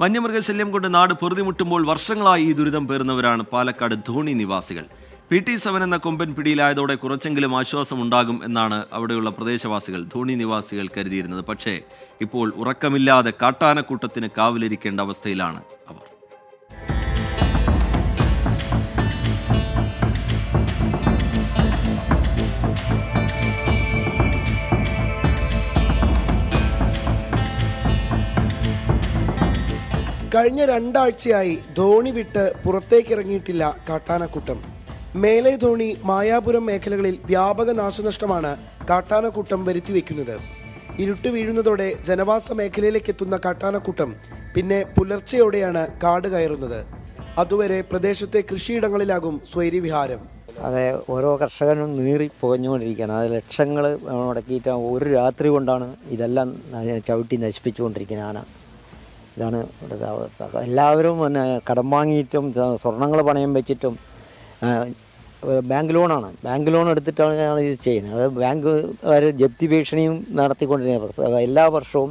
വന്യമൃഗശല്യം കൊണ്ട് നാട് പൊറുതിമുട്ടുമ്പോൾ വർഷങ്ങളായി ഈ ദുരിതം പേറുന്നവരാണ് പാലക്കാട് ധോണി നിവാസികൾ. പി ടി സെവൻ എന്ന കൊമ്പൻ പിടിയിലായതോടെ കുറച്ചെങ്കിലും ആശ്വാസം ഉണ്ടാകും എന്നാണ് അവിടെയുള്ള പ്രദേശവാസികൾ ധോണി നിവാസികൾ കരുതിയിരുന്നത്. പക്ഷേ ഇപ്പോൾ ഉറക്കമില്ലാതെ കാട്ടാനക്കൂട്ടത്തിന് കാവലിരിക്കേണ്ട അവസ്ഥയിലാണ് അവർ. കഴിഞ്ഞ രണ്ടാഴ്ചയായി ധോണി വിട്ട് പുറത്തേക്കിറങ്ങിയിട്ടില്ല കാട്ടാനക്കൂട്ടം. മേലെ ധോണി മായാപുരം മേഖലകളിൽ വ്യാപക നാശനഷ്ടമാണ് കാട്ടാനക്കൂട്ടം വരുത്തിവെക്കുന്നത്. ഇരുട്ട് വീഴുന്നതോടെ ജനവാസ മേഖലയിലേക്ക് എത്തുന്ന കാട്ടാനക്കൂട്ടം പിന്നെ പുലർച്ചയോടെയാണ് കാട് കയറുന്നത്. അതുവരെ പ്രദേശത്തെ കൃഷിയിടങ്ങളിലാകും സ്വൈര്യവിഹാരം. അതെ ഓരോ കർഷകനും നീറി പുകഞ്ഞുകൊണ്ടിരിക്കുകയാണ്. അത് ലക്ഷങ്ങൾ മുടക്കിയിട്ട് ഒരു രാത്രി കൊണ്ടാണ് ഇതെല്ലാം ചവിട്ടി നശിപ്പിച്ചുകൊണ്ടിരിക്കുന്നത് ആന. ഇതാണ് ഇവിടുത്തെ അവസ്ഥ. എല്ലാവരും പിന്നെ കടം വാങ്ങിയിട്ടും സ്വർണങ്ങൾ പണയം വെച്ചിട്ടും ബാങ്ക് ലോണാണ് ബാങ്ക് ലോൺ എടുത്തിട്ടാണ് ഇത് ചെയ്യുന്നത്. അത് ബാങ്കുകാർ ജപ്തി ഭീഷണിയും നടത്തിക്കൊണ്ടിരിക്കുന്നത് അത് എല്ലാ വർഷവും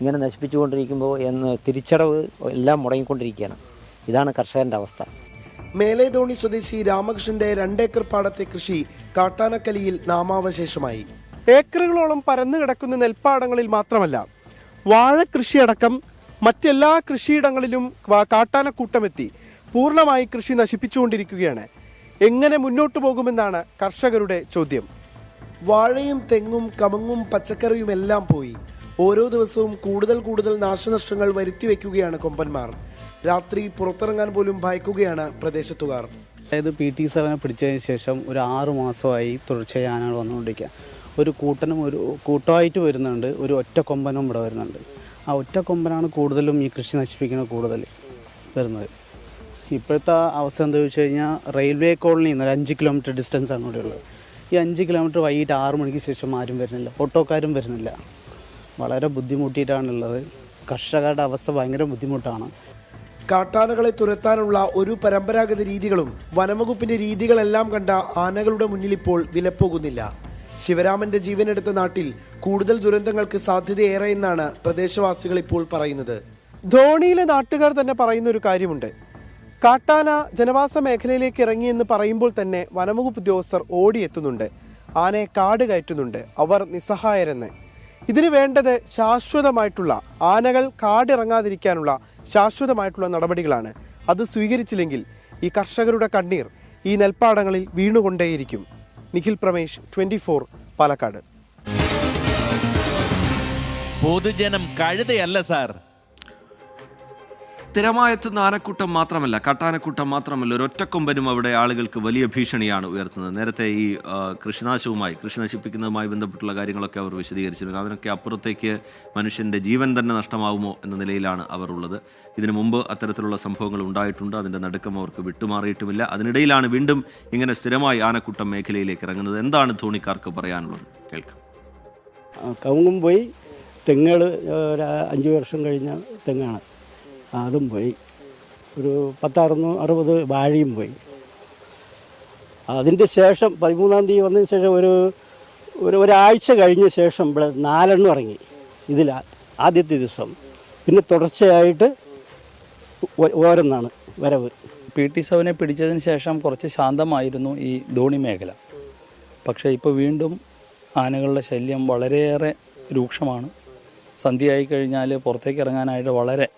ഇങ്ങനെ നശിപ്പിച്ചുകൊണ്ടിരിക്കുമ്പോൾ എന്ന് തിരിച്ചടവ് എല്ലാം മുടങ്ങിക്കൊണ്ടിരിക്കുകയാണ്. ഇതാണ് കർഷകന്റെ അവസ്ഥ. മേലേതോണി സ്വദേശി രാമകൃഷ്ണന്റെ രണ്ടേക്കർ പാടത്തെ കൃഷി കാട്ടാനക്കലിയിൽ നാമാവശേഷമായി. ഏക്കറുകളോളം പരന്നു കിടക്കുന്ന നെൽപ്പാടങ്ങളിൽ മാത്രമല്ല വാഴ കൃഷിയടക്കം മറ്റെല്ലാ കൃഷിയിടങ്ങളിലും കാട്ടാനക്കൂട്ടമെത്തി പൂർണമായി കൃഷി നശിപ്പിച്ചുകൊണ്ടിരിക്കുകയാണ്. എങ്ങനെ മുന്നോട്ടു പോകുമെന്നാണ് കർഷകരുടെ ചോദ്യം. വാഴയും തെങ്ങും കമങ്ങും പച്ചക്കറിയും എല്ലാം പോയി. ഓരോ ദിവസവും കൂടുതൽ കൂടുതൽ നാശനഷ്ടങ്ങൾ വരുത്തി വരുത്തിവെക്കുകയാണ് കൊമ്പന്മാർ. രാത്രി പുറത്തിറങ്ങാൻ പോലും ഭയക്കുകയാണ് പ്രദേശത്തുകാർ. അതായത് പി ടി സെവനെ പിടിച്ചതിന് ശേഷം ഒരു ആറു മാസമായി തുടർച്ചയായി ആനകൾ വന്നുകൊണ്ടിരിക്കുക. ഒരു കൂട്ടനും ഒരു കൂട്ടമായിട്ട് വരുന്നുണ്ട് ഒരു ഒറ്റ കൊമ്പനും ഇവിടെ വരുന്നുണ്ട്. ആ ഒറ്റ കൊമ്പനാണ് കൂടുതലും ഈ കൃഷി നശിപ്പിക്കുന്നത് കൂടുതൽ വരുന്നത്. ഇപ്പോഴത്തെ അവസ്ഥ എന്താ ചോദിച്ചു കഴിഞ്ഞാൽ റെയിൽവേ കോളനി എന്നൊരു അഞ്ച് കിലോമീറ്റർ ഡിസ്റ്റൻസ് ആണ് ഇവിടെ ഉള്ളത്. ഈ അഞ്ച് കിലോമീറ്റർ വൈകിട്ട് ആറ് മണിക്ക് ശേഷം ആരും വരുന്നില്ല ഓട്ടോക്കാരും വരുന്നില്ല. വളരെ ബുദ്ധിമുട്ടിയിട്ടാണുള്ളത്. കർഷകരുടെ അവസ്ഥ ഭയങ്കര ബുദ്ധിമുട്ടാണ്. കാട്ടാനകളെ തുരത്താനുള്ള ഒരു പരമ്പരാഗത രീതികളും വനംവകുപ്പിന്റെ രീതികളെല്ലാം കണ്ട ആനകളുടെ മുന്നിൽ ഇപ്പോൾ വിലപ്പോകുന്നില്ല. ശിവരാമന്റെ ജീവനെടുത്ത നാട്ടിൽ കൂടുതൽ ദുരന്തങ്ങൾക്ക് സാധ്യതയേറെ എന്നാണ് പ്രദേശവാസികൾ ഇപ്പോൾ പറയുന്നത്. ധോണിയിലെ നാട്ടുകാർ തന്നെ പറയുന്ന ഒരു കാര്യമുണ്ട്. കാട്ടാന ജനവാസ മേഖലയിലേക്ക് ഇറങ്ങിയെന്ന് പറയുമ്പോൾ തന്നെ വനംവകുപ്പ് ഉദ്യോഗസ്ഥർ ഓടിയെത്തുന്നുണ്ട്. ആനയെ കാട് കയറ്റുന്നുണ്ട്. അവർ നിസ്സഹായരെന്ന്. ഇതിന് വേണ്ടത് ശാശ്വതമായിട്ടുള്ള ആനകൾ കാടിറങ്ങാതിരിക്കാനുള്ള ശാശ്വതമായിട്ടുള്ള നടപടികളാണ്. അത് സ്വീകരിച്ചില്ലെങ്കിൽ ഈ കർഷകരുടെ കണ്ണീർ ഈ നെൽപ്പാടങ്ങളിൽ വീണുകൊണ്ടേയിരിക്കും. നിഖിൽ പ്രമേഷ് ട്വന്റി പാലക്കാട്. പൊതുജനം കഴുതയല്ല സാർ. സ്ഥിരമായെത്തുന്ന ആനക്കൂട്ടം മാത്രമല്ല കാട്ടാനക്കൂട്ടം മാത്രമല്ല ഒരു ഒരൊറ്റക്കൊമ്പനും അവിടെ ആളുകൾക്ക് വലിയ ഭീഷണിയാണ് ഉയർത്തുന്നത്. നേരത്തെ ഈ കൃഷിനാശവുമായി കൃഷി നശിപ്പിക്കുന്നതുമായി ബന്ധപ്പെട്ടുള്ള കാര്യങ്ങളൊക്കെ അവർ വിശദീകരിച്ചിരുന്നു. അതിനൊക്കെ അപ്പുറത്തേക്ക് മനുഷ്യന്റെ ജീവൻ തന്നെ നഷ്ടമാവുമോ എന്ന നിലയിലാണ് അവർ ഉള്ളത്. ഇതിനു മുമ്പ് അത്തരത്തിലുള്ള സംഭവങ്ങൾ ഉണ്ടായിട്ടുണ്ട്. അതിന്റെ നടുക്കം അവർക്ക് വിട്ടുമാറിയിട്ടുമില്ല. അതിനിടയിലാണ് വീണ്ടും ഇങ്ങനെ സ്ഥിരമായി ആനക്കൂട്ടം മേഖലയിലേക്ക് ഇറങ്ങുന്നത്. എന്താണ് ധോണിക്കാർക്ക് പറയാനുള്ളത്? കേൾക്കാം. കവുങ്ങും പോയി. തെങ്ങുകൾ ഒരു അഞ്ച് വർഷം കഴിഞ്ഞ തെങ്ങാണ്. അതും പോയി. ഒരു പത്തറുന്നൂ അറുപത് വാഴയും പോയി. അതിന്റെ ശേഷം പതിമൂന്നാം തീയതി വന്നതിന് ശേഷം ഒരു ഒരു ഒരാഴ്ച കഴിഞ്ഞ ശേഷം ഇവിടെ നാലെണ്ണം ഇറങ്ങി. ഇതിൽ ആദ്യത്തെ ദിവസം. പിന്നെ തുടർച്ചയായിട്ട് ഓരോന്നാണ് വരവ്. പി ടി സവനെ പിടിച്ചതിന് ശേഷം കുറച്ച് ശാന്തമായിരുന്നു ഈ ധോണി മേഖല. പക്ഷേ ഇപ്പോൾ വീണ്ടും ആനകളുടെ ശല്യം വളരെയേറെ രൂക്ഷമാണ്. സന്ധ്യയായി കഴിഞ്ഞാൽ പുറത്തേക്ക് ഇറങ്ങാനായിട്ട് വളരെ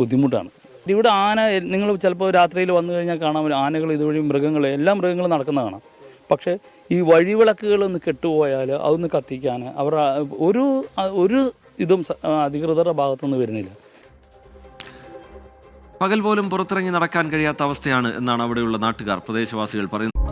ബുദ്ധിമുട്ടാണ്. ഇവിടെ ആന നിങ്ങൾ ചിലപ്പോൾ രാത്രിയിൽ വന്നു കഴിഞ്ഞാൽ കാണാൻ ആനകൾ ഇതുവഴി മൃഗങ്ങൾ എല്ലാ മൃഗങ്ങളും നടക്കുന്ന കാണാം. പക്ഷേ ഈ വഴിവിളക്കുകളൊന്ന് കെട്ടുപോയാൽ അതൊന്ന് കത്തിക്കാൻ അവർ ഒരു ഒരു ഇതും അധികൃതരുടെ ഭാഗത്തുനിന്ന് വരുന്നില്ല. പകൽ പോലും പുറത്തിറങ്ങി നടക്കാൻ കഴിയാത്ത അവസ്ഥയാണ് എന്നാണ് അവിടെയുള്ള നാട്ടുകാർ പ്രദേശവാസികൾ പറയുന്നത്.